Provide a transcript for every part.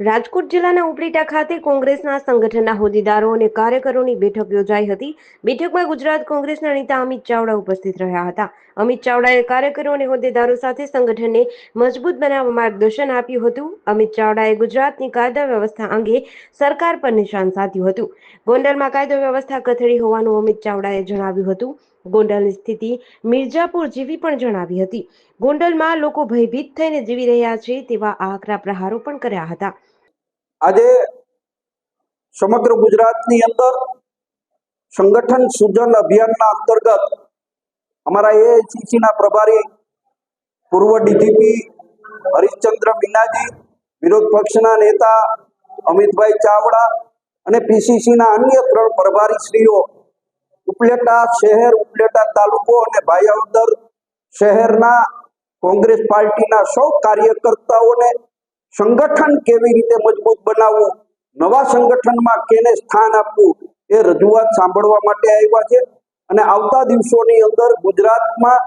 રાજકોટ જિલ્લાના ઉપલેટા ખાતે કોંગ્રેસના સંગઠનના હોદ્દેદારો અને કાર્યકરોની બેઠક યોજાઈ હતી. બેઠકમાં ગુજરાત કોંગ્રેસના નેતા અમિત ચાવડા ઉપસ્થિત રહ્યા હતા. અમિત ચાવડાએ કાર્યકરો અને હોદ્દેદારો સાથે સંગઠનને મજબૂત બનાવવા માર્ગદર્શન આપ્યું હતું. અમિત ચાવડાએ ગુજરાતની કાયદા વ્યવસ્થા અંગે સરકાર પર નિશાન સાધ્યું હતું. ગોંડલમાં કાયદો વ્યવસ્થા કથળી હોવાનું અમિત ચાવડાએ જણાવ્યું હતું. ગોંડલની સ્થિતિ મિર્જાપુર જેવી પણ જણાવી હતી. ગોંડલમાં લોકો ભયભીત થઈને જીવી રહ્યા છે તેવા આકરા પ્રહારો પણ કર્યા હતા. આજે સમગ્ર ગુજરાતની અંદર સંગઠન સૂજન અભિયાનના અંતર્ગત અમારા એઆઈસીસીના પ્રભારી પૂર્વ ડીજીપી હરિશ્ચંદ્ર મીનાજી, વિરોધ પક્ષના નેતા અમિતભાઈ ચાવડા અને પીસીસીના અન્ય ત્રણ પ્રભારીશ્રીઓ ઉપલેટા શહેર, ઉપલેટા તાલુકો અને ભાયાવદર શહેરના કોંગ્રેસ પાર્ટીના સૌ કાર્યકર્તાઓને સંગઠન કેવી રીતે મજબૂત બનાવવું, નવા સંગઠનમાં કેને સ્થાન આપવું એ રજૂઆત સાંભળવા માટે આવ્યા છે. અને આવતા દિવસોની અંદર ગુજરાતમાં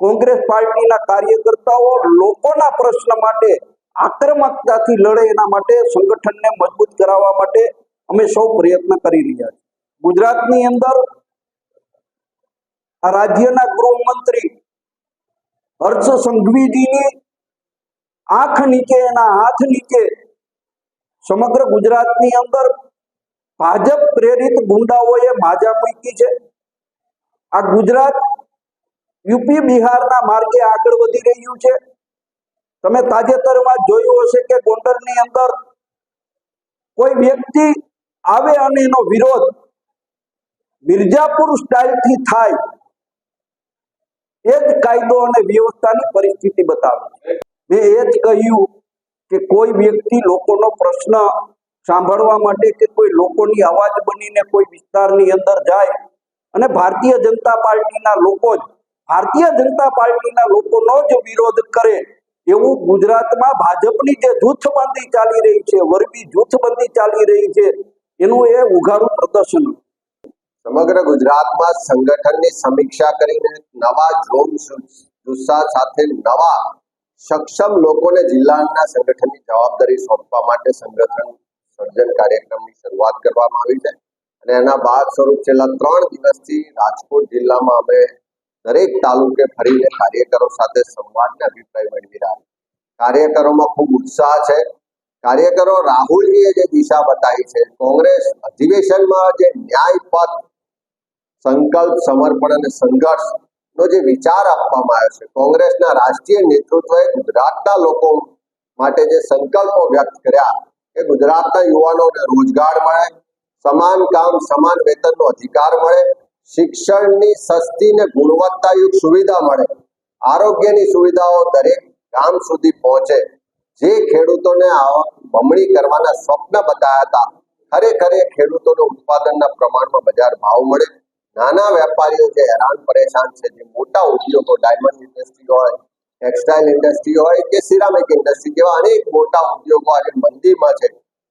કોંગ્રેસ પાર્ટીના કાર્યકર્તાઓ લોકોના પ્રશ્ન માટે આક્રમકતાથી લડે એના માટે સંગઠનને મજબૂત કરાવવા માટે અમે સૌ પ્રયત્ન કરી રહ્યા છીએ. ગુજરાતની અંદર આ રાજ્યના ગૃહમંત્રી હર્ષ સંઘવીજીની આંખ નીચે એના હાથ નીચે સમગ્ર ગુજરાતની અંદર ભાજપ પ્રેરિત ગુંડાઓએ માજા મૂકી છે. આ ગુજરાત યુપી બિહારના માર્ગે આગળ વધી રહ્યું છે. તમે તાજેતરમાં જોયું હશે કે ગોંડલની અંદર કોઈ વ્યક્તિ આવે અને એનો વિરોધ મિર્જાપુર સ્ટાઇલથી થાય એ જ કાયદો અને વ્યવસ્થાની પરિસ્થિતિ બતાવે મેં એ જ કહ્યું કે કોઈ વ્યક્તિ લોકોનો પ્રશ્ન સાંભળવા માટે કે કોઈ લોકોની અવાજ બનીને કોઈ વિસ્તારની અંદર જાય અને ભારતીય જનતા પાર્ટીના લોકો જ, ભારતીય જનતા પાર્ટીના લોકોનો જ વિરોધ કરે એવું ગુજરાતમાં ભાજપની જે જૂથબંધી ચાલી રહી છે, વરબી જૂથબંધી ચાલી રહી છે, એનું એ ઉઘાડું પ્રદર્શન હતું. સમગ્ર ગુજરાતમાં સંગઠનની સમીક્ષા કરીને નવા જોમ જુસ્સા સાથે નવા સક્ષમ લોકોને જિલ્લાના સંગઠનની જવાબદારી સોંપવા માટે સંગઠન સર્જન કાર્યક્રમની શરૂઆત કરવામાં આવી છે. અને એના બાદ સ્વરૂપ છેલ્લા ત્રણ દિવસથી રાજકોટ જિલ્લામાં અમે દરેક તાલુકે ફરીને કાર્યકરો સાથે સંવાદને અભિપ્રાય મેળવી રહ્યા કાર્યકરોમાં ખૂબ ઉત્સાહ છે. કાર્યકરો રાહુલજીએ જે દિશા બતાવી છે, કોંગ્રેસ અધિવેશનમાં જે ન્યાય પથ સંકલ્પ, સમર્પણ અને સંઘર્ષ નો જે વિચાર આપવામાં આવ્યો છે, કોંગ્રેસના રાષ્ટ્રીય નેતૃત્વએ ગુજરાતના લોકો માટે જે સંકલ્પો વ્યક્ત કર્યા, એ ગુજરાતના યુવાનોને રોજગાર મળે, સમાન કામ, સમાન વેતનનો અધિકાર મળે, શિક્ષણની સસ્તી ને ગુણવત્તાયુક્ત સુવિધા મળે, આરોગ્યની સુવિધાઓ દરેક ગામ સુધી પહોંચે. જે ખેડૂતોને આવક બમણી કરવાના સ્વપ્ન બતાવ્યા હતા, ખરેખર ખેડૂતોને ઉત્પાદનના પ્રમાણમાં બજાર ભાવ મળે નાના વેપારીઓ જે હેરાન પરેશાન છે, જે મોટા ઉદ્યોગો ડાયમંડ ઇન્ડસ્ટ્રી હોય ટેક્સટાઇલ ઇન્ડસ્ટ્રી હોય કે સિરામિક ઇન્ડસ્ટ્રી જેવા અનેક મોટા ઉદ્યોગો આજે મંદીમાં છે,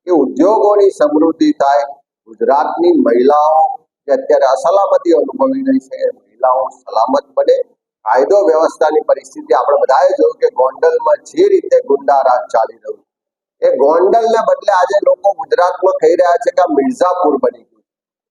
એ ઉદ્યોગોની સમૃદ્ધિ થાય, ગુજરાતની મહિલાઓ જે અત્યારે અસલામતી અનુભવી રહી છે, એ મહિલાઓ સલામત બને. કાયદો વ્યવસ્થાની પરિસ્થિતિ આપણે બધાએ જોયું કે ગોંડલમાં જે રીતે ગુંડા રાજ ચાલી રહ્યું એ ગોંડલને બદલે આજે લોકો ગુજરાતમાં કહી રહ્યા છે કે મિર્ઝાપુર બની ગયું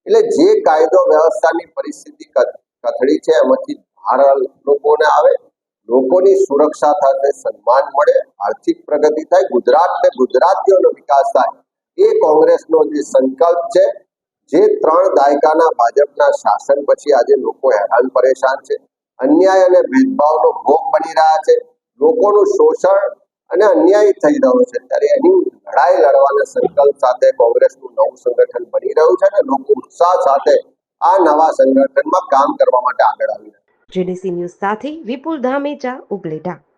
એટલે જે કાયદો વ્યવસ્થાની પરિસ્થિતિ કથ- કથળી છે, એમાંથી બહાર લોકોને આવે, લોકોની સુરક્ષા સાથે સન્માન મળે, આર્થિક પ્રગતિ થાય, ગુજરાત ને ગુજરાતીઓનો વિકાસ થાય. એ કોંગ્રેસનો જે સંકલ્પ છે, જે ત્રણ દાયકાના ભાજપના શાસન પછી આજે લોકો હેરાન પરેશાન છે. અન્યાય અને ભેદભાવનો ભોગ બની રહ્યા છે. લોકોનું શોષણ અને અન્યાય થઈ રહ્યો છે ત્યારે એની લડાઈ લડવાના સંકલ્પ સાથે કોંગ્રેસનું નવું સંગઠન બની રહ્યું છે અને લોકો ઉત્સાહ સાથે આ નવા સંગઠનમાં કામ કરવા માટે આગળ આવી રહ્યા છે. જેડીસી ન્યૂઝ સાથે વિપુલ ધામેચા ઉપલેટા